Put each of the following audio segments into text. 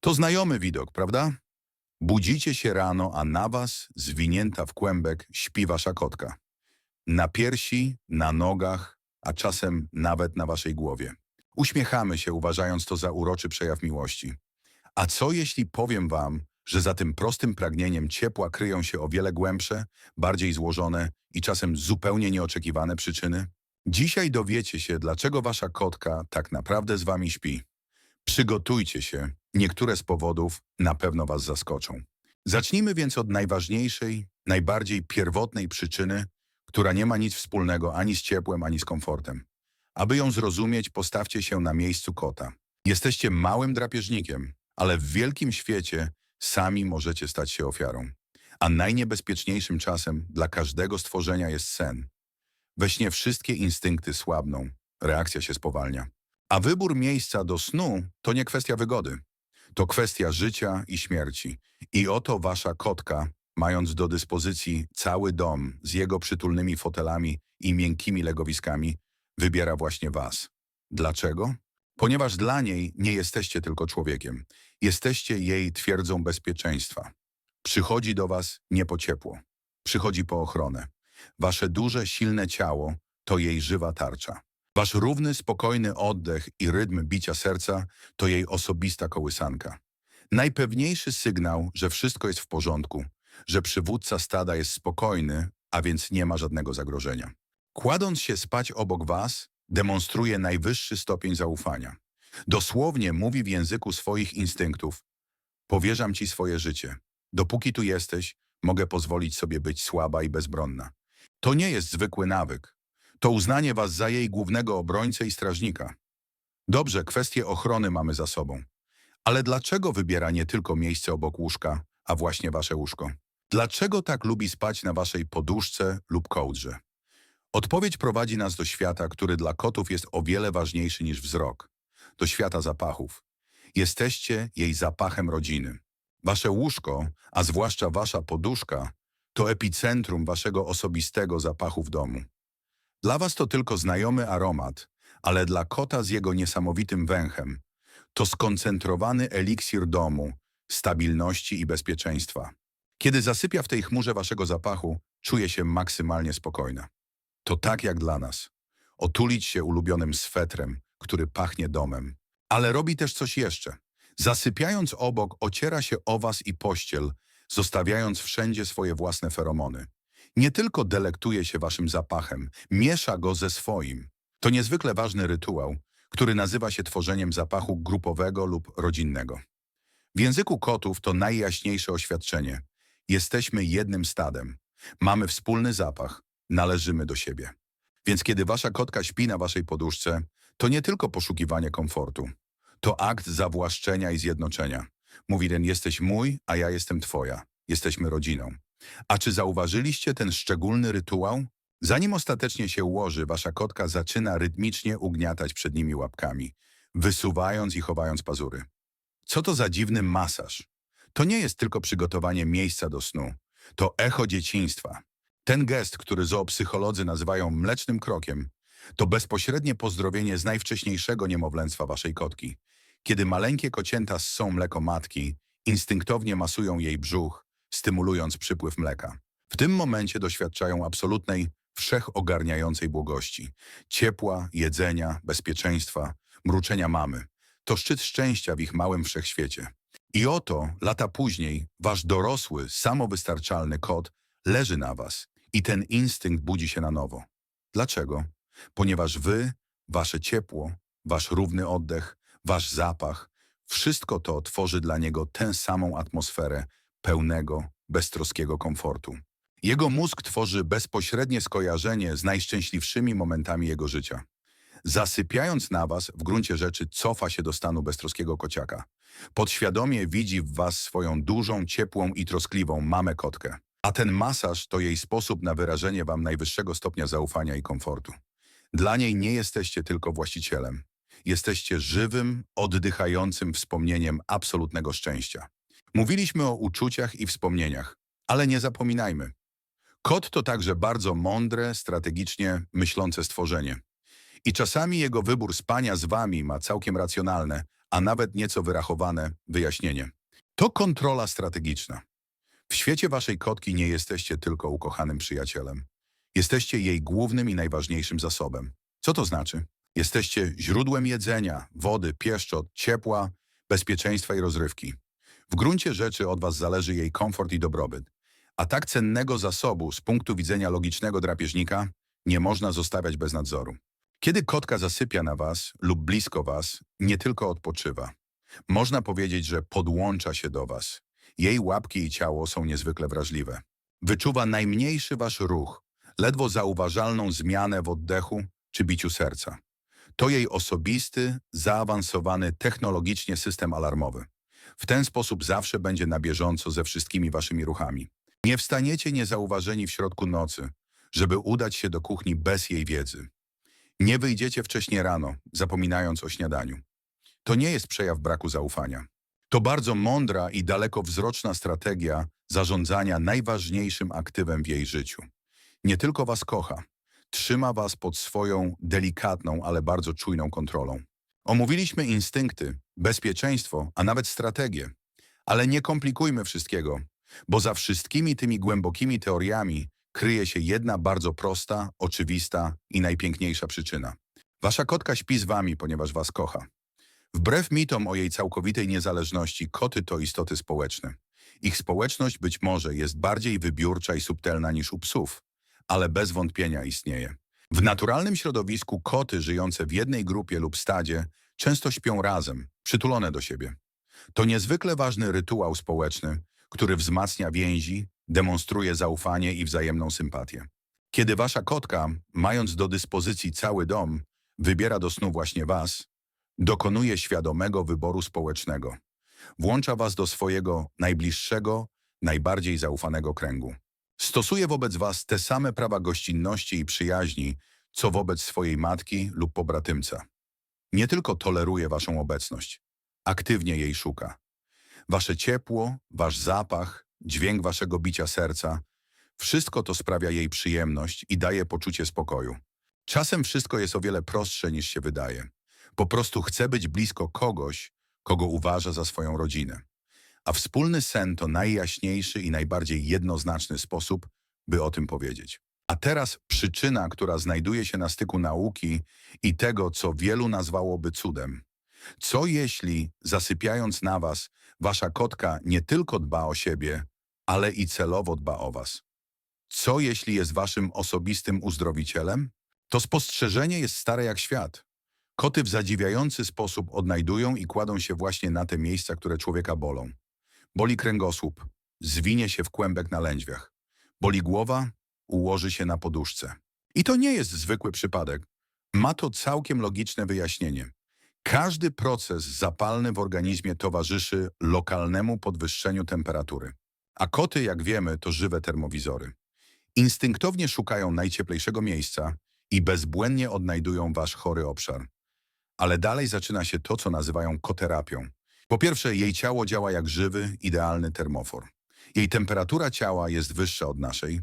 To znajomy widok, prawda? Budzicie się rano, a na was, zwinięta w kłębek, śpi wasza kotka. Na piersi, na nogach, a czasem nawet na waszej głowie. Uśmiechamy się, uważając to za uroczy przejaw miłości. A co jeśli powiem wam, że za tym prostym pragnieniem ciepła kryją się o wiele głębsze, bardziej złożone i czasem zupełnie nieoczekiwane przyczyny? Dzisiaj dowiecie się, dlaczego wasza kotka tak naprawdę z wami śpi. Przygotujcie się, niektóre z powodów na pewno was zaskoczą. Zacznijmy więc od najważniejszej, najbardziej pierwotnej przyczyny, która nie ma nic wspólnego ani z ciepłem, ani z komfortem. Aby ją zrozumieć, postawcie się na miejscu kota. Jesteście małym drapieżnikiem, ale w wielkim świecie sami możecie stać się ofiarą. A najniebezpieczniejszym czasem dla każdego stworzenia jest sen. We śnie wszystkie instynkty słabną, reakcja się spowalnia. A wybór miejsca do snu to nie kwestia wygody. To kwestia życia i śmierci. I oto wasza kotka, mając do dyspozycji cały dom z jego przytulnymi fotelami i miękkimi legowiskami, wybiera właśnie was. Dlaczego? Ponieważ dla niej nie jesteście tylko człowiekiem. Jesteście jej twierdzą bezpieczeństwa. Przychodzi do was nie po ciepło. Przychodzi po ochronę. Wasze duże, silne ciało to jej żywa tarcza. Wasz równy, spokojny oddech i rytm bicia serca to jej osobista kołysanka. Najpewniejszy sygnał, że wszystko jest w porządku, że przywódca stada jest spokojny, a więc nie ma żadnego zagrożenia. Kładąc się spać obok was, demonstruje najwyższy stopień zaufania. Dosłownie mówi w języku swoich instynktów: Powierzam ci swoje życie. Dopóki tu jesteś, mogę pozwolić sobie być słaba i bezbronna. To nie jest zwykły nawyk. To uznanie was za jej głównego obrońcę i strażnika. Dobrze, kwestię ochrony mamy za sobą. Ale dlaczego wybiera nie tylko miejsce obok łóżka, a właśnie wasze łóżko? Dlaczego tak lubi spać na waszej poduszce lub kołdrze? Odpowiedź prowadzi nas do świata, który dla kotów jest o wiele ważniejszy niż wzrok. Do świata zapachów. Jesteście jej zapachem rodziny. Wasze łóżko, a zwłaszcza wasza poduszka, to epicentrum waszego osobistego zapachu w domu. Dla was to tylko znajomy aromat, ale dla kota z jego niesamowitym węchem to skoncentrowany eliksir domu, stabilności i bezpieczeństwa. Kiedy zasypia w tej chmurze waszego zapachu, czuje się maksymalnie spokojna. To tak jak dla nas. Otulić się ulubionym swetrem, który pachnie domem. Ale robi też coś jeszcze. Zasypiając obok, ociera się o was i pościel, zostawiając wszędzie swoje własne feromony. Nie tylko delektuje się waszym zapachem, miesza go ze swoim. To niezwykle ważny rytuał, który nazywa się tworzeniem zapachu grupowego lub rodzinnego. W języku kotów to najjaśniejsze oświadczenie. Jesteśmy jednym stadem. Mamy wspólny zapach. Należymy do siebie. Więc kiedy wasza kotka śpi na waszej poduszce, to nie tylko poszukiwanie komfortu. To akt zawłaszczenia i zjednoczenia. Mówi ten, jesteś mój, a ja jestem twoja. Jesteśmy rodziną. A czy zauważyliście ten szczególny rytuał? Zanim ostatecznie się ułoży, wasza kotka zaczyna rytmicznie ugniatać przed nimi łapkami, wysuwając i chowając pazury. Co to za dziwny masaż? To nie jest tylko przygotowanie miejsca do snu. To echo dzieciństwa. Ten gest, który zoopsycholodzy nazywają mlecznym krokiem, to bezpośrednie pozdrowienie z najwcześniejszego niemowlęctwa waszej kotki. Kiedy maleńkie kocięta ssą mleko matki, instynktownie masują jej brzuch, stymulując przypływ mleka. W tym momencie doświadczają absolutnej, wszechogarniającej błogości. Ciepła, jedzenia, bezpieczeństwa, mruczenia mamy. To szczyt szczęścia w ich małym wszechświecie. I oto, lata później, wasz dorosły, samowystarczalny kot leży na was i ten instynkt budzi się na nowo. Dlaczego? Ponieważ wy, wasze ciepło, wasz równy oddech, wasz zapach, wszystko to tworzy dla niego tę samą atmosferę pełnego, beztroskiego komfortu. Jego mózg tworzy bezpośrednie skojarzenie z najszczęśliwszymi momentami jego życia. Zasypiając na was, w gruncie rzeczy cofa się do stanu beztroskiego kociaka. Podświadomie widzi w was swoją dużą, ciepłą i troskliwą mamę kotkę. A ten masaż to jej sposób na wyrażenie wam najwyższego stopnia zaufania i komfortu. Dla niej nie jesteście tylko właścicielem. Jesteście żywym, oddychającym wspomnieniem absolutnego szczęścia. Mówiliśmy o uczuciach i wspomnieniach, ale nie zapominajmy. Kot to także bardzo mądre, strategicznie myślące stworzenie. I czasami jego wybór spania z wami ma całkiem racjonalne, a nawet nieco wyrachowane wyjaśnienie. To kontrola strategiczna. W świecie waszej kotki nie jesteście tylko ukochanym przyjacielem. Jesteście jej głównym i najważniejszym zasobem. Co to znaczy? Jesteście źródłem jedzenia, wody, pieszczot, ciepła, bezpieczeństwa i rozrywki. W gruncie rzeczy od was zależy jej komfort i dobrobyt. A tak cennego zasobu z punktu widzenia logicznego drapieżnika nie można zostawiać bez nadzoru. Kiedy kotka zasypia na was lub blisko was, nie tylko odpoczywa. Można powiedzieć, że podłącza się do was. Jej łapki i ciało są niezwykle wrażliwe. Wyczuwa najmniejszy wasz ruch, ledwo zauważalną zmianę w oddechu czy biciu serca. To jej osobisty, zaawansowany technologicznie system alarmowy. W ten sposób zawsze będzie na bieżąco ze wszystkimi waszymi ruchami. Nie wstaniecie niezauważeni w środku nocy, żeby udać się do kuchni bez jej wiedzy. Nie wyjdziecie wcześnie rano, zapominając o śniadaniu. To nie jest przejaw braku zaufania. To bardzo mądra i dalekowzroczna strategia zarządzania najważniejszym aktywem w jej życiu. Nie tylko was kocha, trzyma was pod swoją delikatną, ale bardzo czujną kontrolą. Omówiliśmy instynkty, bezpieczeństwo, a nawet strategię. Ale nie komplikujmy wszystkiego, bo za wszystkimi tymi głębokimi teoriami kryje się jedna bardzo prosta, oczywista i najpiękniejsza przyczyna. Wasza kotka śpi z wami, ponieważ was kocha. Wbrew mitom o jej całkowitej niezależności, koty to istoty społeczne. Ich społeczność być może jest bardziej wybiórcza i subtelna niż u psów, ale bez wątpienia istnieje. W naturalnym środowisku koty żyjące w jednej grupie lub stadzie często śpią razem, przytulone do siebie. To niezwykle ważny rytuał społeczny, który wzmacnia więzi, demonstruje zaufanie i wzajemną sympatię. Kiedy wasza kotka, mając do dyspozycji cały dom, wybiera do snu właśnie was, dokonuje świadomego wyboru społecznego. Włącza was do swojego najbliższego, najbardziej zaufanego kręgu. Stosuje wobec was te same prawa gościnności i przyjaźni, co wobec swojej matki lub pobratymca. Nie tylko toleruje waszą obecność, aktywnie jej szuka. Wasze ciepło, wasz zapach, dźwięk waszego bicia serca, wszystko to sprawia jej przyjemność i daje poczucie spokoju. Czasem wszystko jest o wiele prostsze niż się wydaje. Po prostu chce być blisko kogoś, kogo uważa za swoją rodzinę. A wspólny sen to najjaśniejszy i najbardziej jednoznaczny sposób, by o tym powiedzieć. A teraz przyczyna, która znajduje się na styku nauki i tego, co wielu nazwałoby cudem. Co jeśli, zasypiając na was, wasza kotka nie tylko dba o siebie, ale i celowo dba o was? Co jeśli jest waszym osobistym uzdrowicielem? To spostrzeżenie jest stare jak świat. Koty w zadziwiający sposób odnajdują i kładą się właśnie na te miejsca, które człowieka bolą. Boli kręgosłup, zwinie się w kłębek na lędźwiach. Boli głowa, ułoży się na poduszce. I to nie jest zwykły przypadek. Ma to całkiem logiczne wyjaśnienie. Każdy proces zapalny w organizmie towarzyszy lokalnemu podwyższeniu temperatury. A koty, jak wiemy, to żywe termowizory. Instynktownie szukają najcieplejszego miejsca i bezbłędnie odnajdują wasz chory obszar. Ale dalej zaczyna się to, co nazywają koterapią. Po pierwsze, jej ciało działa jak żywy, idealny termofor. Jej temperatura ciała jest wyższa od naszej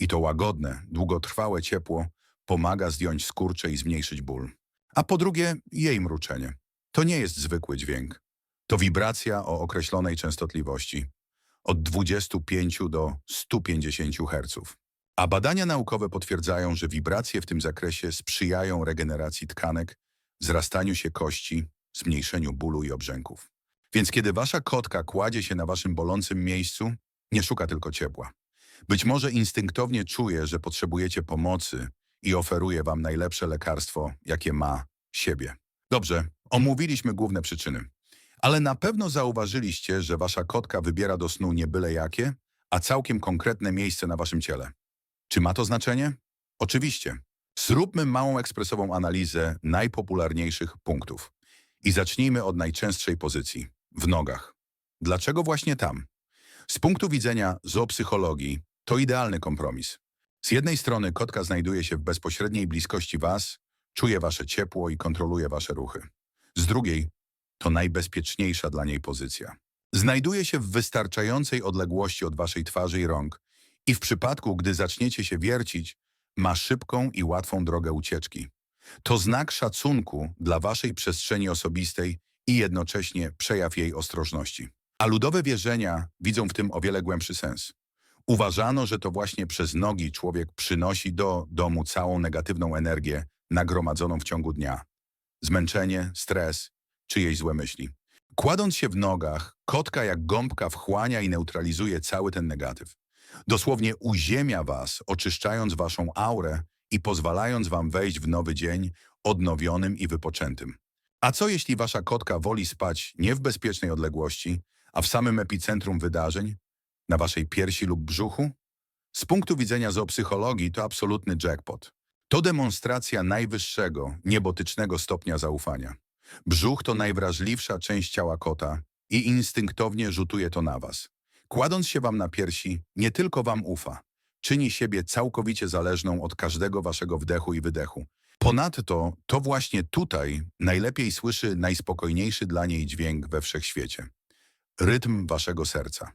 i to łagodne, długotrwałe ciepło pomaga zdjąć skurcze i zmniejszyć ból. A po drugie, jej mruczenie. To nie jest zwykły dźwięk. To wibracja o określonej częstotliwości od 25 do 150 Hz. A badania naukowe potwierdzają, że wibracje w tym zakresie sprzyjają regeneracji tkanek, zrastaniu się kości, zmniejszeniu bólu i obrzęków. Więc kiedy wasza kotka kładzie się na waszym bolącym miejscu, nie szuka tylko ciepła. Być może instynktownie czuje, że potrzebujecie pomocy i oferuje wam najlepsze lekarstwo, jakie ma siebie. Dobrze, omówiliśmy główne przyczyny. Ale na pewno zauważyliście, że wasza kotka wybiera do snu nie byle jakie, a całkiem konkretne miejsce na waszym ciele. Czy ma to znaczenie? Oczywiście. Zróbmy małą ekspresową analizę najpopularniejszych punktów. I zacznijmy od najczęstszej pozycji w nogach. Dlaczego właśnie tam? Z punktu widzenia zoopsychologii to idealny kompromis. Z jednej strony kotka znajduje się w bezpośredniej bliskości was, czuje wasze ciepło i kontroluje wasze ruchy. Z drugiej to najbezpieczniejsza dla niej pozycja. Znajduje się w wystarczającej odległości od waszej twarzy i rąk i w przypadku, gdy zaczniecie się wiercić, ma szybką i łatwą drogę ucieczki. To znak szacunku dla waszej przestrzeni osobistej i jednocześnie przejaw jej ostrożności. A ludowe wierzenia widzą w tym o wiele głębszy sens. Uważano, że to właśnie przez nogi człowiek przynosi do domu całą negatywną energię nagromadzoną w ciągu dnia. Zmęczenie, stres, czyjeś złe myśli. Kładąc się w nogach, kotka jak gąbka wchłania i neutralizuje cały ten negatyw. Dosłownie uziemia was, oczyszczając waszą aurę i pozwalając wam wejść w nowy dzień odnowionym i wypoczętym. A co jeśli wasza kotka woli spać nie w bezpiecznej odległości, a w samym epicentrum wydarzeń, na waszej piersi lub brzuchu? Z punktu widzenia zoopsychologii to absolutny jackpot. To demonstracja najwyższego, niebotycznego stopnia zaufania. Brzuch to najwrażliwsza część ciała kota i instynktownie rzutuje to na was. Kładąc się wam na piersi, nie tylko wam ufa, czyni siebie całkowicie zależną od każdego waszego wdechu i wydechu. Ponadto to właśnie tutaj najlepiej słyszy najspokojniejszy dla niej dźwięk we wszechświecie. Rytm waszego serca.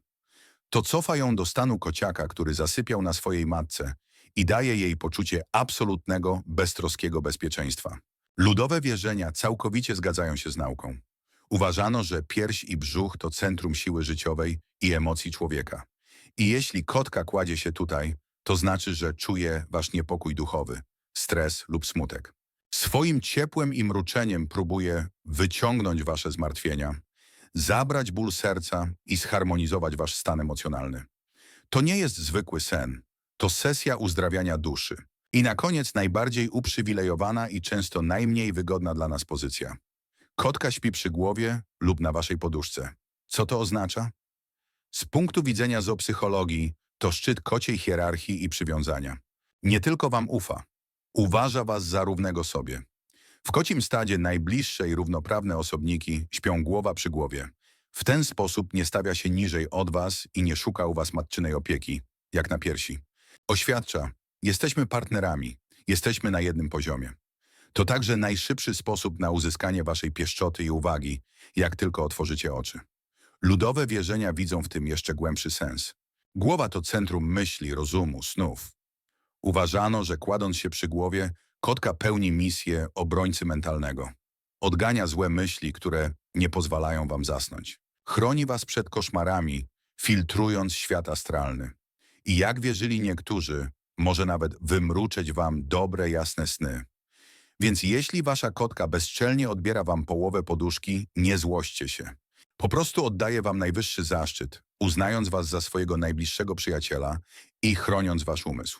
To cofa ją do stanu kociaka, który zasypiał na swojej matce i daje jej poczucie absolutnego, beztroskiego bezpieczeństwa. Ludowe wierzenia całkowicie zgadzają się z nauką. Uważano, że pierś i brzuch to centrum siły życiowej i emocji człowieka. I jeśli kotka kładzie się tutaj, to znaczy, że czuje wasz niepokój duchowy, stres lub smutek. Swoim ciepłem i mruczeniem próbuje wyciągnąć wasze zmartwienia, zabrać ból serca i zharmonizować wasz stan emocjonalny. To nie jest zwykły sen, to sesja uzdrawiania duszy. I na koniec najbardziej uprzywilejowana i często najmniej wygodna dla nas pozycja. Kotka śpi przy głowie lub na waszej poduszce. Co to oznacza? Z punktu widzenia zoopsychologii to szczyt kociej hierarchii i przywiązania. Nie tylko wam ufa, uważa was za równego sobie. W kocim stadzie najbliższe i równoprawne osobniki śpią głowa przy głowie. W ten sposób nie stawia się niżej od was i nie szuka u was matczynej opieki, jak na piersi. Oświadcza, jesteśmy partnerami, jesteśmy na jednym poziomie. To także najszybszy sposób na uzyskanie waszej pieszczoty i uwagi, jak tylko otworzycie oczy. Ludowe wierzenia widzą w tym jeszcze głębszy sens. Głowa to centrum myśli, rozumu, snów. Uważano, że kładąc się przy głowie, kotka pełni misję obrońcy mentalnego. Odgania złe myśli, które nie pozwalają wam zasnąć. Chroni was przed koszmarami, filtrując świat astralny. I jak wierzyli niektórzy, może nawet wymruczeć wam dobre, jasne sny. Więc jeśli wasza kotka bezczelnie odbiera wam połowę poduszki, nie złoście się. Po prostu oddaje wam najwyższy zaszczyt, uznając was za swojego najbliższego przyjaciela i chroniąc wasz umysł.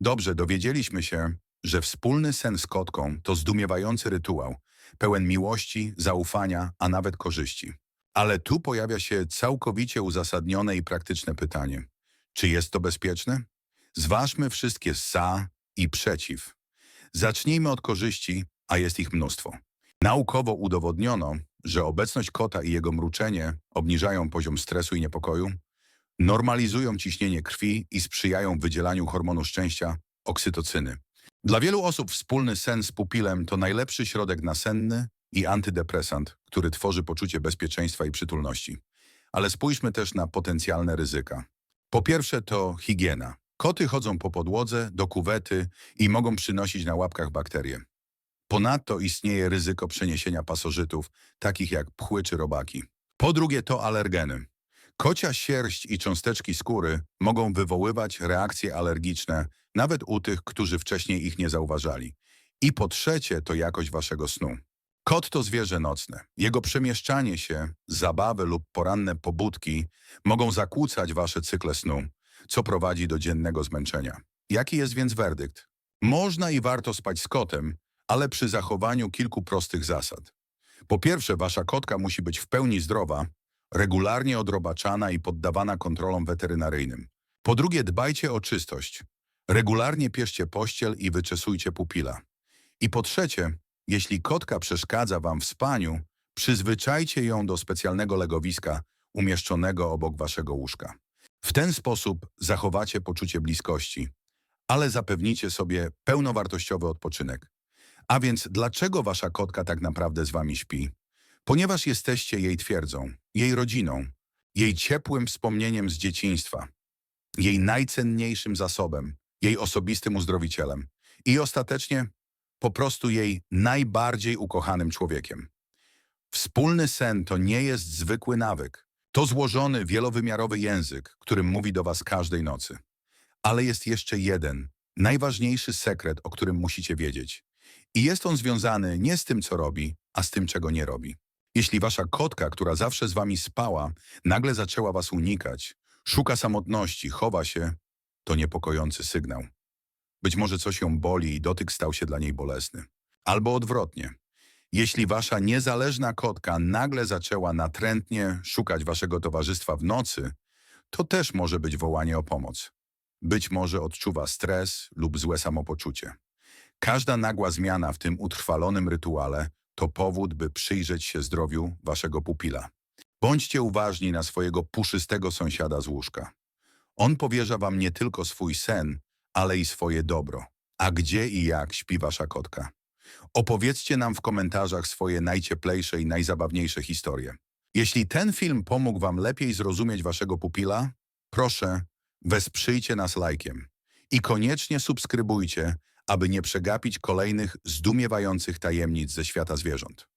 Dobrze, dowiedzieliśmy się, że wspólny sen z kotką to zdumiewający rytuał, pełen miłości, zaufania, a nawet korzyści. Ale tu pojawia się całkowicie uzasadnione i praktyczne pytanie. Czy jest to bezpieczne? Zważmy wszystkie za i przeciw. Zacznijmy od korzyści, a jest ich mnóstwo. Naukowo udowodniono, że obecność kota i jego mruczenie obniżają poziom stresu i niepokoju, normalizują ciśnienie krwi i sprzyjają wydzielaniu hormonu szczęścia, oksytocyny. Dla wielu osób wspólny sen z pupilem to najlepszy środek nasenny i antydepresant, który tworzy poczucie bezpieczeństwa i przytulności. Ale spójrzmy też na potencjalne ryzyka. Po pierwsze to higiena. Koty chodzą po podłodze, do kuwety i mogą przynosić na łapkach bakterie. Ponadto istnieje ryzyko przeniesienia pasożytów, takich jak pchły czy robaki. Po drugie to alergeny. Kocia sierść i cząsteczki skóry mogą wywoływać reakcje alergiczne, nawet u tych, którzy wcześniej ich nie zauważali. I po trzecie to jakość waszego snu. Kot to zwierzę nocne. Jego przemieszczanie się, zabawy lub poranne pobudki mogą zakłócać wasze cykle snu, co prowadzi do dziennego zmęczenia. Jaki jest więc werdykt? Można i warto spać z kotem, ale przy zachowaniu kilku prostych zasad. Po pierwsze, wasza kotka musi być w pełni zdrowa, regularnie odrobaczana i poddawana kontrolom weterynaryjnym. Po drugie, dbajcie o czystość. Regularnie pieszcie pościel i wyczesujcie pupila. I po trzecie, jeśli kotka przeszkadza wam w spaniu, przyzwyczajcie ją do specjalnego legowiska umieszczonego obok waszego łóżka. W ten sposób zachowacie poczucie bliskości, ale zapewnicie sobie pełnowartościowy odpoczynek. A więc dlaczego wasza kotka tak naprawdę z wami śpi? Ponieważ jesteście jej twierdzą, jej rodziną, jej ciepłym wspomnieniem z dzieciństwa, jej najcenniejszym zasobem, jej osobistym uzdrowicielem i ostatecznie po prostu jej najbardziej ukochanym człowiekiem. Wspólny sen to nie jest zwykły nawyk. To złożony, wielowymiarowy język, którym mówi do was każdej nocy. Ale jest jeszcze jeden, najważniejszy sekret, o którym musicie wiedzieć. I jest on związany nie z tym, co robi, a z tym, czego nie robi. Jeśli wasza kotka, która zawsze z wami spała, nagle zaczęła was unikać, szuka samotności, chowa się, to niepokojący sygnał. Być może coś ją boli i dotyk stał się dla niej bolesny. Albo odwrotnie. Jeśli wasza niezależna kotka nagle zaczęła natrętnie szukać waszego towarzystwa w nocy, to też może być wołanie o pomoc. Być może odczuwa stres lub złe samopoczucie. Każda nagła zmiana w tym utrwalonym rytuale to powód, by przyjrzeć się zdrowiu waszego pupila. Bądźcie uważni na swojego puszystego sąsiada z łóżka. On powierza wam nie tylko swój sen, ale i swoje dobro. A gdzie i jak śpi wasza kotka? Opowiedzcie nam w komentarzach swoje najcieplejsze i najzabawniejsze historie. Jeśli ten film pomógł wam lepiej zrozumieć waszego pupila, proszę, wesprzyjcie nas lajkiem. I koniecznie subskrybujcie, aby nie przegapić kolejnych zdumiewających tajemnic ze świata zwierząt.